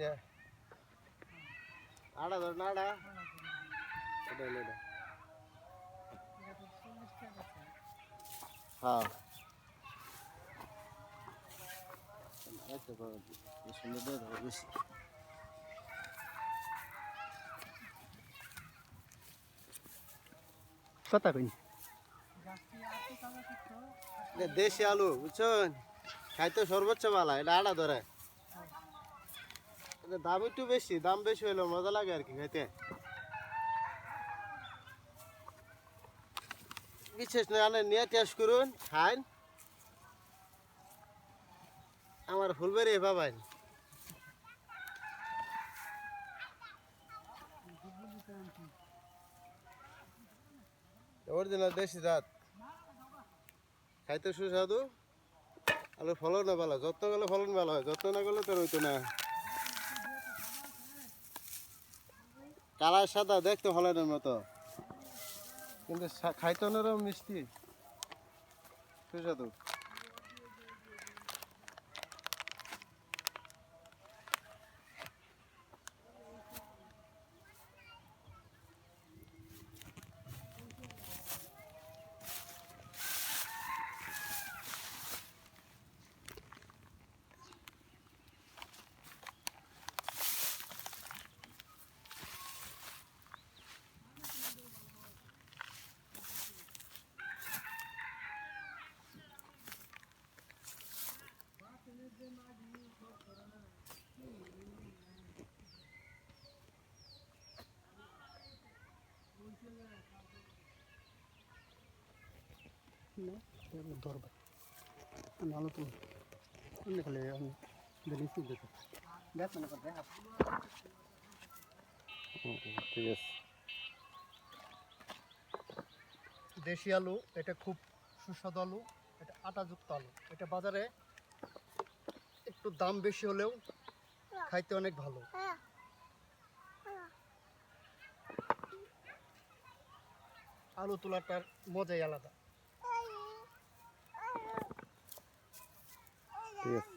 যায়। এই সুন্দর দিয়ে ধরো বেশি কথা কই দেশি আলু বুঝছেন খাইতে সর্বোচ্চ ভালো এটা আড়া ধরে দাম একটু বেশি, দাম বেশি হইল মজা লাগে আর কি খাইতে। বিশেষ না নিয়ে টেস্ট করুন খান আমার ফুলবাড়ি পাবেন অরিজিনাল দেশি জাত। খাইতে সুস্বাদু। আলু ফলনও ভালো, যত্ন করলে ফলন ভালো হয়, যত্ন না করলে তো রইতো না। কালার সাদা দেখতে হলেনের মতো। কিন্তু খাইতে মিষ্টি। সুস্বাদু। ধরবে অন্য ঠিক আছে দেশি আলু, এটা খুব সুস্বাদু আলু, এটা আটাযুক্ত আলু। এটা বাজারে একটু দাম বেশি হলেও খাইতে অনেক ভালো। আলু তোলাটার মজাই আলাদা ঠিক আছে